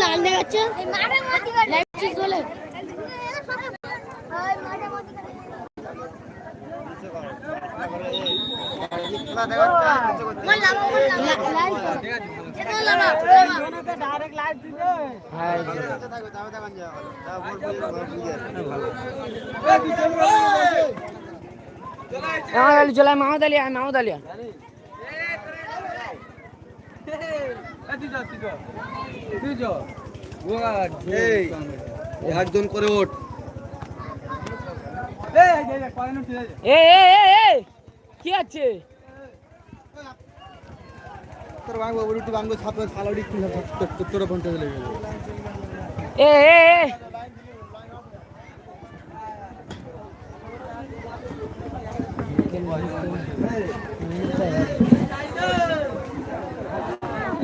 লাল দেখাচ্ছে হলে মাহমুদ আলী মাহমুদ আলী একজন করে। ওঠ। এ এ এ এ কি আছে? তোর বাংলা উল্টি বাংলা ছালাড়ি কি তোর বন্ধ গেল। এ এ এ এ কত ছালাড় উড়ে মাস করে বুকের ভিতর আছে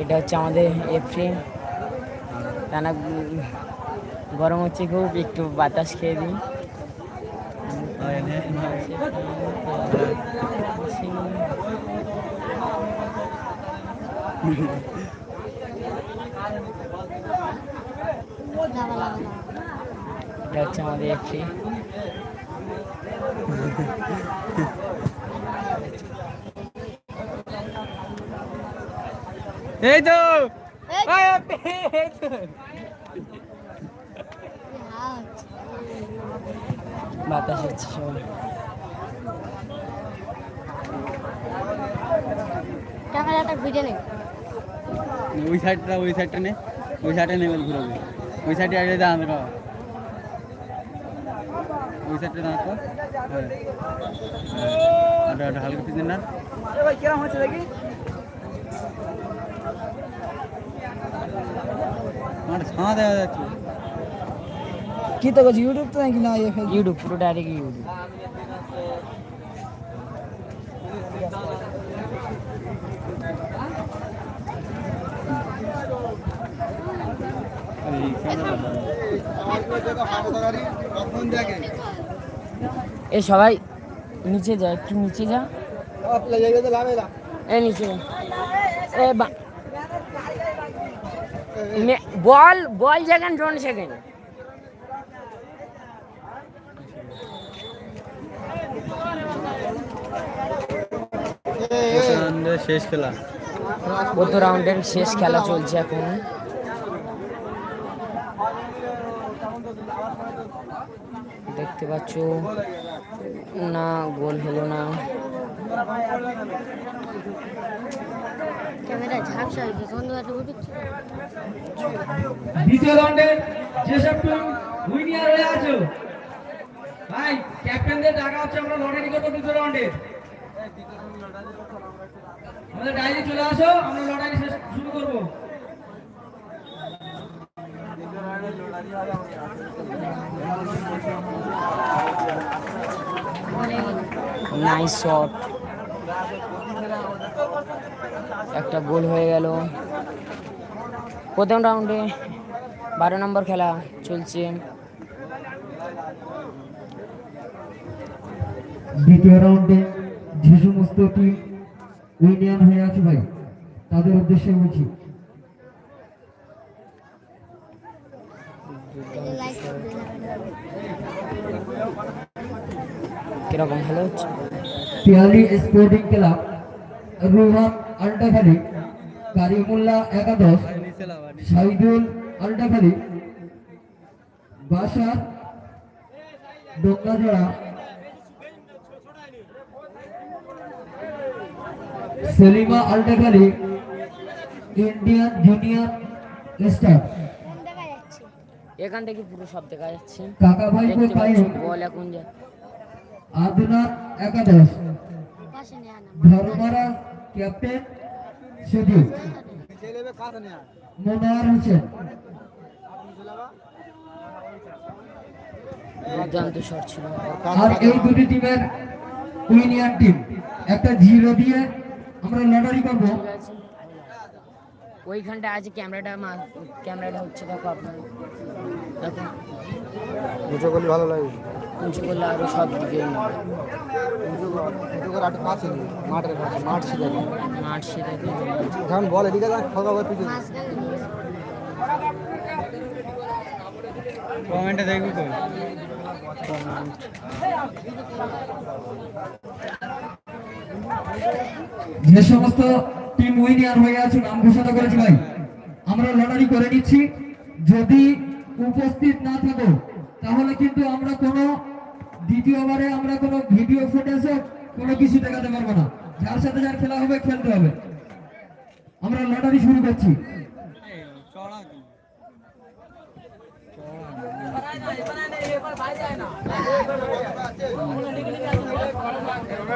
এটা হচ্ছে আমাদের এপ্রিল। টানা গরম হচ্ছে খুব, একটু বাতাস খেয়ে দিই। এটা হচ্ছে আমাদের এপ্রিল। এই তো। বাতাস হচ্ছে সবাই। ক্যামেরাটা ঘুরে নেই ওই সাইডটা ওই সাইডটা নে। ওই সাইডে নেবে ঘুরবে। ওই সাইডে আগে দাঁড়ানো কর ওই সাইডে দাঁড়ানো কর আটা আটা হালকা পিছনে না। কিরম হচ্ছে দেখি? আমার ছাঁ দেওয়া যাচ্ছে কি। তো করছি ইউটিউব তো নাকি না ইউটিউব পুরো ডাইরেক্ট ইউটিউব এ সবাই নিচে যা একটু নিচে যা। এ নিচে যা। এ বল বল সেকেন্ড ড্রোন সেকেন্ড শেষ খেলা। প্রথম রাউন্ডের শেষ খেলা চলছে এখন। দেখতে পাচ্ছ না গোল হলো না। ক্যামেরা ঝাপসা হয়েছে সন্ধ্যাটা উঠেছে দ্বিতীয় রাউন্ডে যেসব টিম উইনিয়ার হয়ে আছো ভাই ক্যাপ্টেনদের ডাকা হচ্ছে আমরা লটারি করব দ্বিতীয় রাউন্ডে আমাদের ডাইরি চলে আসো আমরা লটারি শেষ শুরু করব। নাইস শট একটা গোল হয়ে গেল। প্রথম রাউন্ডে বারো নম্বর খেলা চলছে। দ্বিতীয় রাউন্ডে যে সমস্ত টিম ইউনিয়ন হয়ে আছে ভাই। তাদের উদ্দেশ্যে বলছি। কীরকম ভালো হচ্ছে? পিয়ালি স্পোর্টিং ক্লাব রোহান আল্টাখালি কারিমুল্লাহ একাদশ Shahidul Altakhali Basar Dongajora Selima Altakhali Indian junior star. এখান থেকে পুরো সব দেখা যাচ্ছে। কাকা দেখতে পাচ্ছি কায়ুম বল এখন যা। আদনাথ একাদশ। ধর্মরা ক্যাপ্টেন সুদীপ মনোয়ার হোসেন। ছিল আর এই দুটি টিমের উইনিয়ার টিম। একটা জিরো দিয়ে আমরা লটারি করব। ওইখানটা আছে ক্যামেরাটা মা- ক্যামেরাটা হচ্ছে দেখো আপনার। দেখো ভালো লাগে উঁচু করলে আরও সব দিকে মাঠ সেটা এখন বল এদিকে কমেন্টে দেখবি তো। যে সমস্ত টিম উইনিয়ার হয়ে আছে নাম ঘোষণা করেছি ভাই। আমরা লটারি করে নিচ্ছি। যদি উপস্থিত না থাকো তাহলে কিন্তু আমরা কোনো দ্বিতীয়বারে আমরা কোনো ভিডিও ফুটেজও কোনো কিছু দেখাতে পারব না। যার সাথে যার খেলা হবে খেলতে হবে। আমরা লটারি শুরু করছি।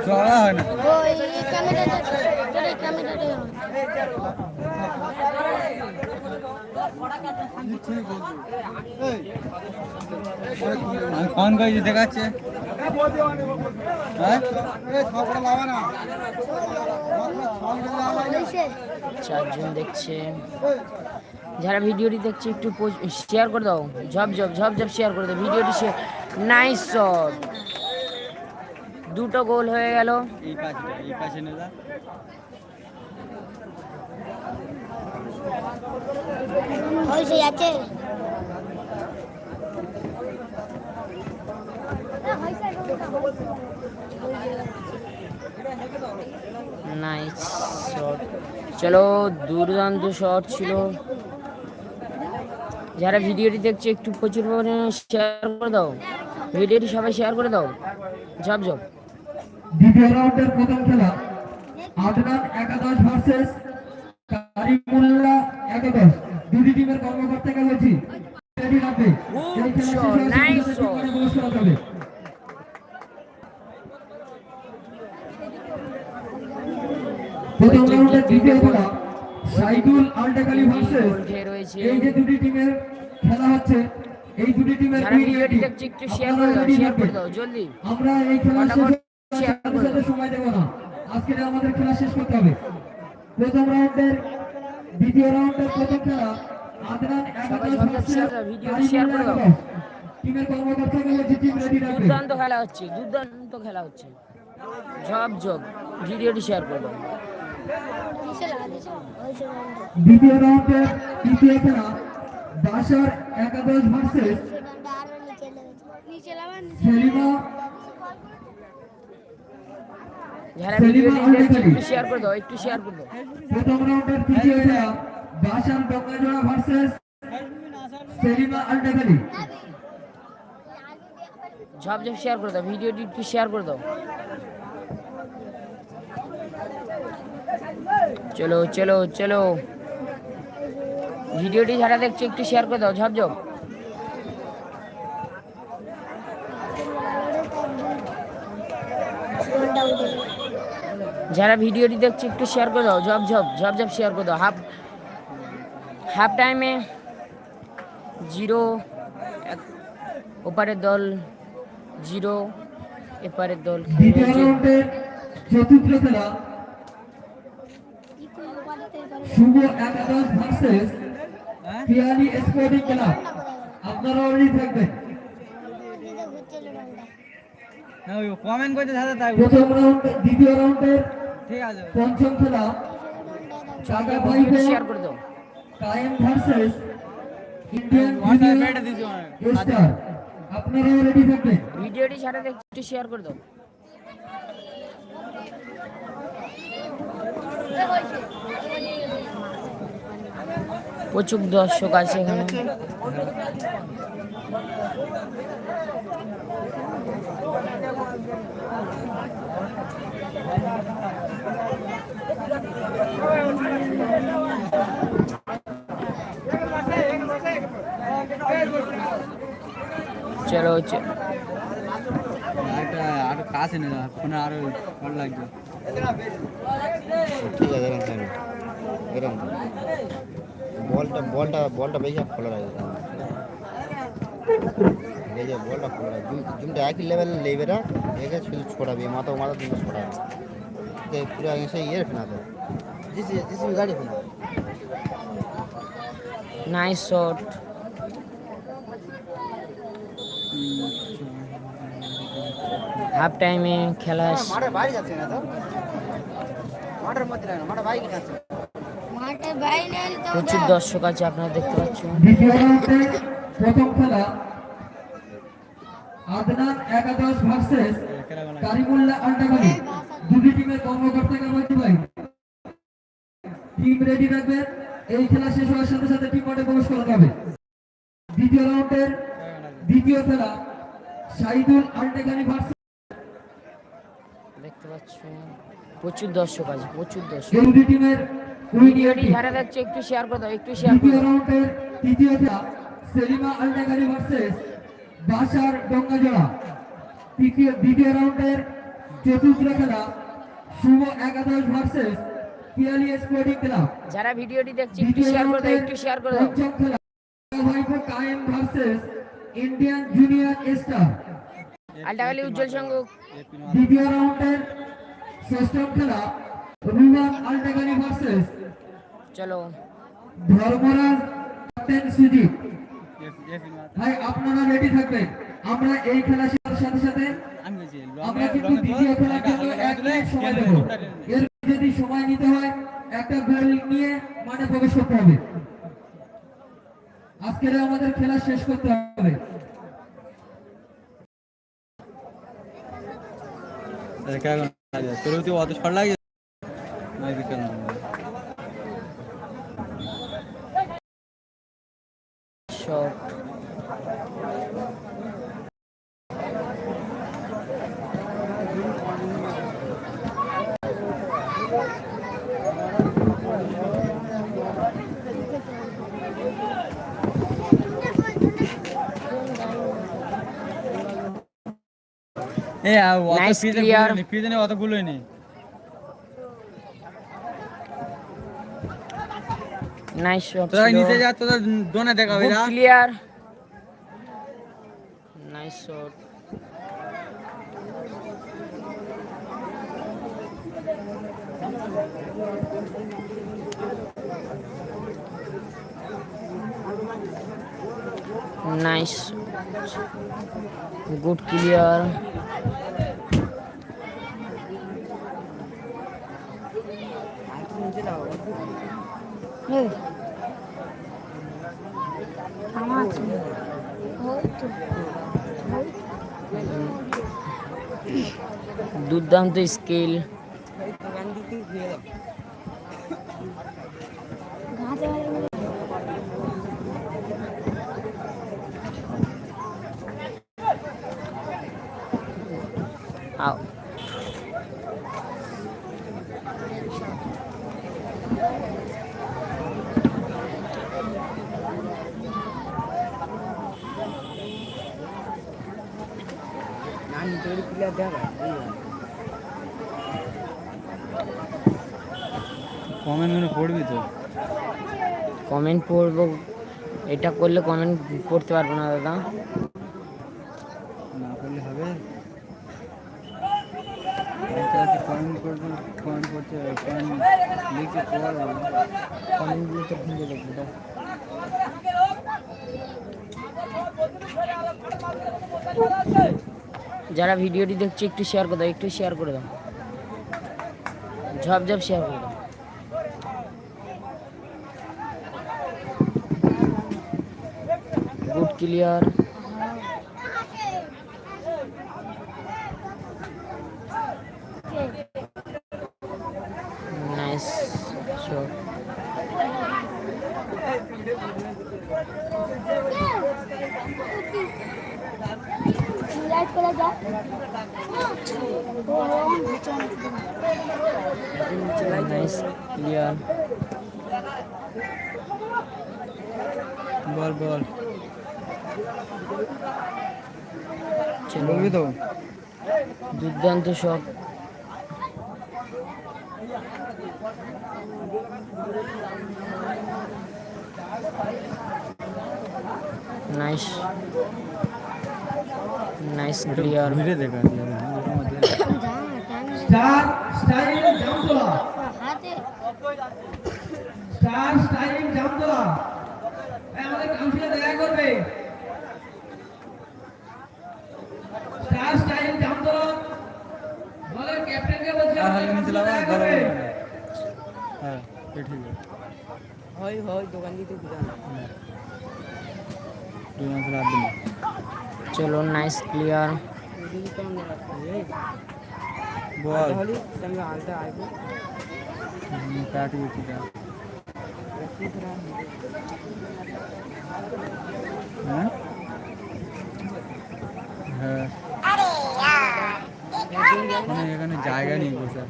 চড়া হয় না ও এই ক্যামেরাটা তোর এই ক্যামেরাটা আমি ফোন দেখাচ্ছে। হ্যাঁ? চারজন দেখছে। যারা ভিডিওটি দেখছে একটু শেয়ার করে দাও। ঝপ ঝপ ঝপ ঝপ শেয়ার করে দাও। ভিডিওটি শেয়ার নাইস শট দুটো গোল হয়ে গেল। এই পাশে এই পাশে না যা। হয়েছে আছে নাইস শট চলো দুর্দান্ত শট ছিল। যারা ভিডিওটি দেখছে একটু প্রচুর পরিমাণে শেয়ার করে দাও। ভিডিওটি সবাই শেয়ার করে দাও। ঝপ ঝপ। দ্বিতীয় রাউন্ডের প্রথম খেলা আদনান একাদশ ভার্সেস কারিমুল্লাহ একাদশ দুটি টিমের কর্মকর্তাকে বলছি রেডি রাখবে খেলা প্রথম রাউন্ডের দ্বিতীয় সাইদুল আলটাকালি ভার্সেস এই যে দুটি টিমের হচ্ছে এই দুটি টিমের যারা দুই ভিডিওটি টিম। দেখছে একটু শেয়ার করে দাও শেয়ার করে দাও জলদি। আমরা এই খেলা দাও। সময় দেব না। আজকে আমাদের খেলা শেষ করতে হবে। প্রথম রাউন্ডের দ্বিতীয় রাউন্ডের প্রথম খেলা আদনান। টিমের কর্মকর্তাকে বলছি টিম রেডি রাখবে দুর্দান্ত খেলা হচ্ছে দুর্দান্ত খেলা হচ্ছে। ঝপ ঝপ ভিডিওটি শেয়ার করে দাও দ্বিতীয় রাউন্ডের তৃতীয় খেলা দাসার একাদশ ভার্সেস সেলিমা যারা ভিডিওটি। একটু শেয়ার করে দাও একটু শেয়ার করে দাও। প্রথম রাউন্ডের তৃতীয় খেলা ডঙ্গাজোড়া ভার্সেস সেলিমা আলটাকালি ঝপ ঝপ শেয়ার করে দাও ভিডিওটি একটু শেয়ার করে দাও। চলো চলো চলো। ভিডিওটি যারা দেখছে একটু শেয়ার করে দাও ঝপ ঝপ ফোনটা উঠে যারা ভিডিওটি দেখছে একটু শেয়ার করে দাও ঝপ ঝপ ঝপ ঝপ শেয়ার করে দাও। হাফ হাফ টাইমে জিরো ওপারের দল জিরো এপারের দল চতুর্থ খেলা। শুভ একাদশ ভার্সেস হ্যাঁ পিয়ালি স্পোর্টিং ক্লাব আপনারা থাকবেন। কমেন্ট করতে দাদা তাই প্রথম রাউন্ড দ্বিতীয় রাউন্ডের পঞ্চম খেলা শেয়ার করে দাও। ভার্সেস ইন্ডিয়ান স্টার রেডি থাকবেন? ভিডিওটি একটু শেয়ার করে দাও। প্রচুর দর্শক আছে এখানে। চলো লাগবে। ঠিক আছে এরকম থাকবে এরকম বলটা বলটা বলটা বেশি খোলা লাগে এই যে বলটা খোলা লাগে জুমটা একই লেভেল লেবে রাখ একে শুধু ছোড়াবি মাথা মাথা তুমি ছোড়াবি তো পুরো এসে ইয়ে ফেনা তো জিস জিস গাড়ি ফেনা নাইস শট হাফ টাইমে খেলা মাঠের বাইরে যাচ্ছে না তো মাঠের মধ্যে লাগে না মাঠের বাইরে যাচ্ছে মাঠে বাইরে তো? প্রচুর দর্শক আছে আপনারা দেখতে পাচ্ছেন। প্রথম খেলা আদনান একাদশ ভার্সেস কারিমুল্লাহ আন্ডাগানি দুটি টিমের কর্মকর্তাকে বলতে ভাই। টিম রেডি রাখবেন এই খেলা শেষ হওয়ার সাথে সাথে টিম মাঠে প্রবেশ করা যাবে। দ্বিতীয় রাউন্ডের দ্বিতীয় খেলা সাইদুল দেখতে প্রচুর দর্শক আছে প্রচুর দর্শক। এই টিমের ভিডিওটি যারা দেখছে একটু শেয়ার করে দাও একটু শেয়ার দ্বিতীয় রাউন্ডের তৃতীয় খেলা সেলিমা ভার্সেস বাসার ডঙ্গাজোড়া তৃতীয় দ্বিতীয় রাউন্ডের চতুর্থ খেলা শুভ একাদশ ভার্সেস পিয়ালি স্পোর্টিং ক্লাব। যারা ভিডিওটি দেখছে একটু শেয়ার করে দাও একটু শেয়ার করে দাও। পঞ্চম খেলা ভাইপো Kayem versus Indian junior star Altagali Ujjwal Sangha. দ্বিতীয় রাউন্ডের ষষ্ঠম খেলা রুমান আলটাগারি ভার্সেস চলো। ধর্মরাজ ক্যাপ্টেন সুজিত। ভাই আপনারা রেডি থাকবেন? আমরা এই খেলা শেষের সাথে সাথে আমরা কিন্তু দ্বিতীয় খেলার জন্য এক মিনিট সময় দেবো। এর যদি সময় নিতে হয় একটা গোল নিয়ে মাঠে প্রবেশ করতে হবে। আজকের আমাদের খেলা শেষ করতে হবে। তোর অত ছড় লাগে? না। এ অত Nice clear. গুলোই অত গুলোই নাইস শট তোরা নিচে যা তোদের দোনে দেখা clear nice shot nice good clear হে আমার ওই তো দুর্দান্ত স্কিল কমেন্ট মনে পড়বি তো? কমেন্ট পড়ব। এটা করলে কমেন্ট পড়তে পারব না দাদা। না করলে হবে? কমেন্ট করব? কমেন্ট করতে কমেন্ট লিখতে পড় কমেন্টগুলো তো খুঁজে দেখব দাও যারা ভিডিওটি দেখছে, একটু শেয়ার করে দাও, একটু শেয়ার করে দাও। ঝপ ঝপ শেয়ার করে দাও। Good clear nice shot light করে যা নাইস ক্লিয়ার বল বল চলো বলবি তো দুর্দান্ত শট নাইস নাইস ক্লিয়ার ঘুরে দেখা স্টার স্টাইল জামতলা হাতে স্টার স্টাইল জামতলা এই আমাদের কাউন্সিলর দেখা করবে স্টার স্টাইল জামতলা দলের ক্যাপ্টেনকে বলছি আর আমাদের হালকা নিচে কাউন্সিলর লাগা দেখা গরম করবে হ্যাঁ এ ঠিক আছে হয় হয় দোকান দিতে দুই মাস রাত দিন চলো নাইস ক্লিয়ার বল প্যাট গেছি হ্যাঁ হ্যাঁ মানে এখানে জায়গা নেই বসার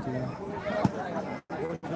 ঠিক আছে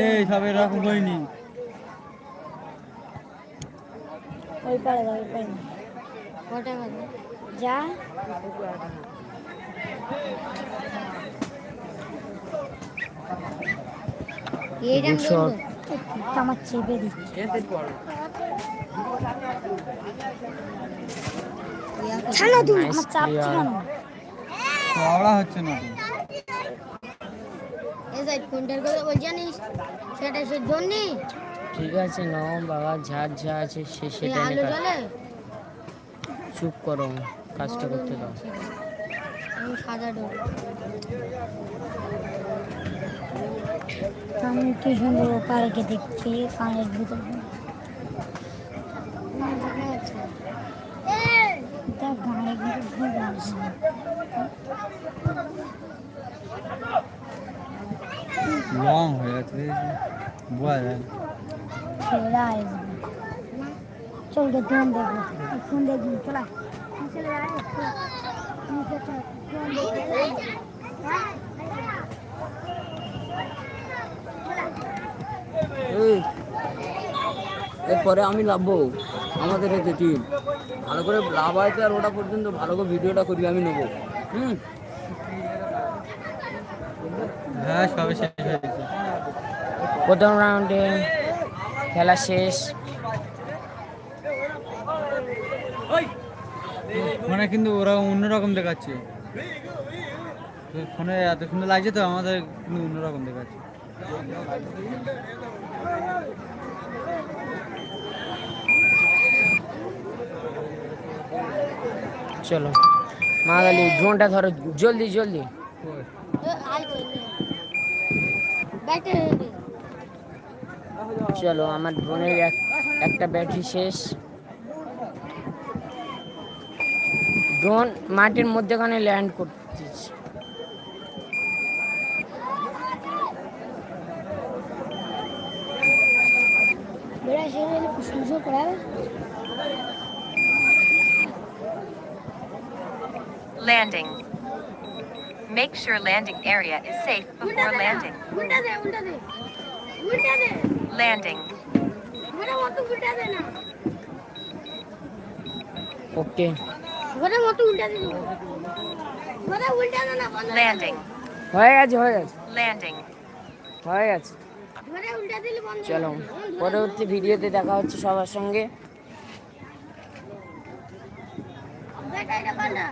এই সব এরকম হয়নি। ওই পারে ওই পারে কটা বাজে যা। এইটা আমার চেপে দিচ্ছি আমার চাপছি clear. হচ্ছে না। সাইড কোনটার কথা বল জানিস? সেটা সে জন্যে। ঠিক আছে নাও বাবা যা যা আছে সে সেটা আলো নিয়ে জ্বলে চুপ করো কাজটা করতে দাও। আমি সাদা ডোর আমি কি সুন্দর পাড়কে দেখছি কানের ভিতর। আসছে লং হয়ে গেছে বোঝা যায়। ছেড়া আসবে চল গে ফোন দেখব ফোন দেখবি চলা। চলে। আয় নিচে চল ফোন দেখবি এরপরে আমি লাভবো আমাদের এতে টিম ভালো করে লাভ হয় তো আর ওটা পর্যন্ত ভালো করে ভিডিওটা করি আমি নেব। হুম? হ্যাঁ সবে শেষ। হয়েছে প্রথম রাউন্ডে খেলা শেষ মানে কিন্তু ওরা অন্যরকম দেখাচ্ছে। ফোনে এত সুন্দর লাগছে তো আমাদের কিন্তু অন্যরকম দেখাচ্ছে। চলো। মাগালি ড্রোনটা ধরো জলদি জলদি। আয় চলে আমার ড্রোনের এক একটা ব্যাটারি শেষ ড্রোন মাটির মধ্যেখানে ল্যান্ড করতেছে Landing. Make sure landing area is safe before landing. Landing. বন্ধ Landing. হয়ে গেছে হয়ে গেছে। Landing. হয়ে গেছে। ঘরে উল্টা দিলে বন্ধ চলো পরবর্তী ভিডিওতে দেখা হচ্ছে সবার সঙ্গে। বেটা এটা পাল্টা